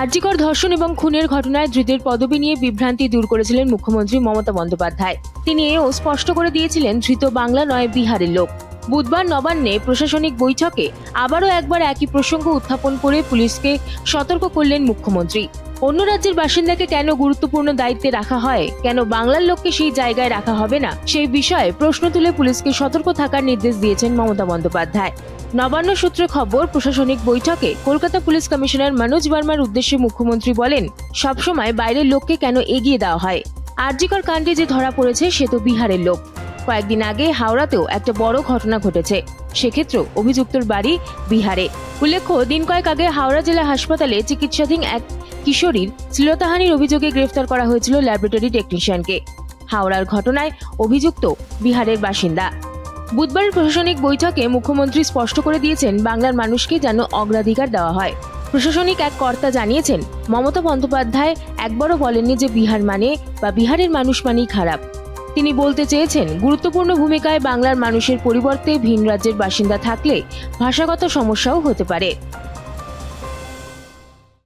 আরজিকর ধর্ষণ এবং খুনের ঘটনায় ধৃতের পদবি নিয়ে বিভ্রান্তি দূর করেছিলেন মুখ্যমন্ত্রী মমতা বন্দ্যোপাধ্যায়। তিনি এও স্পষ্ট করে দিয়েছিলেন, ধৃত বাংলা নয়, বিহারের লোক। বুধবার নবান্নে প্রশাসনিক বৈঠকে আবারও একবার একই প্রসঙ্গ উত্থাপন করে পুলিশকে সতর্ক করলেন মুখ্যমন্ত্রী। অন্য রাজ্যের বাসিন্দাকে কেন গুরুত্বপূর্ণ দায়িত্বে রাখা হয়? কেন বাংলার লোককে সেই জায়গায় রাখা হবে না? সেই বিষয়ে প্রশ্ন তুলে পুলিশকে সতর্ক থাকার নির্দেশ দিয়েছেন মমতা বন্দ্যোপাধ্যায়। নবান্ন সূত্রে খবর, প্রশাসনিক বৈঠকে কলকাতা পুলিশ কমিশনার মনোজ বর্মার উদ্দেশ্যে মুখ্যমন্ত্রী বলেন, সবসময় বাইরের লোককে কেন এগিয়ে দেওয়া হয়? আরজিকর কাণ্ডে যে ধরা পড়েছে, সে তো বিহারের লোক। কয়েকদিন আগে হাওড়াতেও একটা বড় ঘটনা ঘটেছে। সেক্ষেত্রেও অভিযুক্তর বাড়ি বিহারে। উল্লেখ্য, দিন কয়েক আগে হাওড়া জেলা হাসপাতালে চিকিৎসাধীন এক কিশোরীর শ্লীলতাহানির অভিযোগে গ্রেফতার করা হয়েছিল ল্যাবরেটরি টেকনিশিয়ানকে। হাওড়ার ঘটনায় অভিযুক্ত বিহারের বাসিন্দা। বুধবার প্রশাসনিক বৈঠকে মুখ্যমন্ত্রী স্পষ্ট করে দিয়েছেন, বাংলার মানুষকে যেন অগ্রাধিকার দেওয়া হয়। প্রশাসনিক এক কর্তা জানিয়েছেন, মমতা বন্দ্যোপাধ্যায় একবারও বলেননি যে বিহার মানে বা বিহারের মানুষ মানেই খারাপ। তিনি বলতে চেয়েছেন, গুরুত্বপূর্ণ ভূমিকায় বাংলার মানুষের পরিবর্তে ভিন রাজ্যের বাসিন্দা থাকলে ভাষাগত সমস্যাও হতে পারে।